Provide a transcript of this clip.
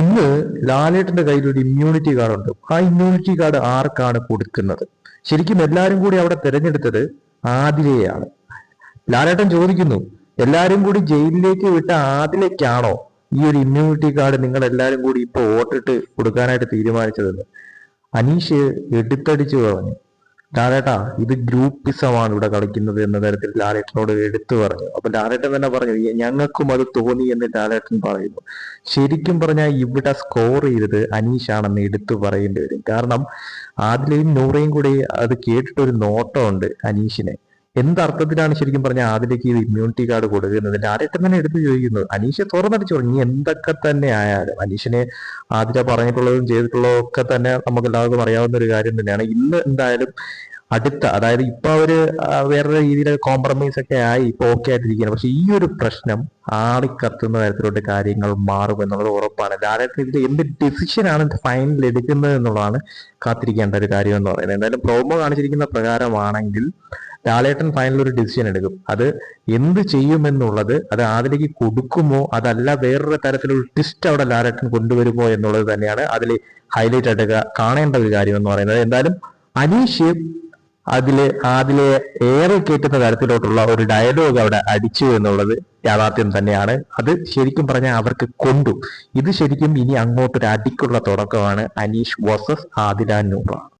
ഇന്ന് ലാലേട്ടന്റെ കയ്യിൽ ഒരു ഇമ്മ്യൂണിറ്റി കാർഡ് ഉണ്ട്. ആ ഇമ്മ്യൂണിറ്റി കാർഡ് ആർക്കാണ് കൊടുക്കുന്നത്? ശരിക്കും എല്ലാവരും കൂടി അവിടെ തിരഞ്ഞെടുത്തത് ആദിലയെയാണ് ലാലേട്ടൻ ചോദിക്കുന്നു എല്ലാവരും കൂടി ജയിലിലേക്ക് വിട്ട ആദിലേക്കാണോ ഈ ഒരു ഇമ്മ്യൂണിറ്റി കാർഡ് നിങ്ങൾ എല്ലാവരും കൂടി ഇപ്പൊ വോട്ടിട്ട് കൊടുക്കാനായിട്ട് തീരുമാനിച്ചതെന്ന്? അനീഷ് എടുത്തടിച്ചു പറഞ്ഞു. ലാലേട്ടാ ഇത് ഗ്രൂപ്പിസമാണ് ഇവിടെ കളിക്കുന്നത് എന്ന തരത്തിൽ ലാലേട്ടനോട് എടുത്തു പറഞ്ഞു. അപ്പൊ ലാലേട്ടൻ തന്നെ പറഞ്ഞു "ഈ ഞങ്ങൾക്കും അത് തോന്നി എന്ന് ലാലേട്ടൻ പറയുന്നു. ശരിക്കും പറഞ്ഞാൽ ഇവിടെ സ്കോർ ചെയ്തത് അനീഷാണെന്ന് എടുത്തു പറയേണ്ടി വരും. കാരണം ആദിലയും നൂറയും കൂടി അത് കേട്ടിട്ടൊരു നോട്ടമുണ്ട് അനീഷിനെ. എന്തർത്ഥത്തിലാണ് ശരിക്കും പറഞ്ഞാൽ ആദിലേക്ക് ഈ ഇമ്മ്യൂണിറ്റി കാർഡ് കൊടുക്കുന്നത്? ലാലേട്ടൻ തന്നെ എടുത്തു ചോദിക്കുന്നത്. അനീഷ് തുറന്നടിച്ചു പറഞ്ഞു എന്തൊക്കെ തന്നെ ആയാലും. അനീഷിനെ ആദില പറഞ്ഞിട്ടുള്ളതും ചെയ്തിട്ടുള്ളതും ഒക്കെ തന്നെ നമുക്ക് എല്ലാവർക്കും അറിയാവുന്ന ഒരു കാര്യം തന്നെയാണ്. ഇന്ന് എന്തായാലും അടുത്ത അതായത് ഇപ്പൊ അവർ വേറെ രീതിയിൽ കോംപ്രമൈസ് ഒക്കെ ആയി ഇപ്പൊ ഓക്കെ ആയിട്ടിരിക്കുകയാണ്. പക്ഷെ ഈ ഒരു പ്രശ്നം ആളിക്കത്തുന്ന തരത്തിലോട്ട് കാര്യങ്ങൾ മാറും എന്നുള്ളത് ഉറപ്പാണ്. ഡയറക്ടർ ഇതിൽ എന്ത് ഡിസിഷനാണ് ഫൈനൽ എടുക്കുന്നത് എന്നുള്ളതാണ് കാത്തിരിക്കേണ്ട ഒരു കാര്യം എന്ന് പറയുന്നത്. എന്തായാലും പ്രോമോ കാണിച്ചിരിക്കുന്ന പ്രകാരമാണെങ്കിൽ ലാലേട്ടൻ ഫൈനൽ ഒരു ഡിസിഷൻ എടുക്കും. അത് എന്ത് ചെയ്യുമെന്നുള്ളത് അത് ആദിലേക്ക് കൊടുക്കുമോ? അതല്ല വേറൊരു തരത്തിലുള്ള ട്വിസ്റ്റ് അവിടെ ലാലേട്ടൻ കൊണ്ടുവരുമോ എന്നുള്ളത് തന്നെയാണ് അതിൽ ഹൈലൈറ്റ് ആയിട്ട് കാണേണ്ട ഒരു കാര്യം എന്ന് പറയുന്നത്. എന്തായാലും അനീഷ് അതിൽ അതിലെ ഏറെ കേട്ടുന്ന തരത്തിലോട്ടുള്ള ഒരു ഡയലോഗ് അവിടെ അടിച്ചു എന്നുള്ളത് യാഥാർത്ഥ്യം തന്നെയാണ്. അത് ശരിക്കും പറഞ്ഞാൽ അവർക്ക് കൊണ്ടു. ഇത് ശരിക്കും ഇനി അങ്ങോട്ടൊരു അടിക്കുള്ള തുടക്കമാണ് അനീഷ് വേഴ്സസ് ആദില നൂറ.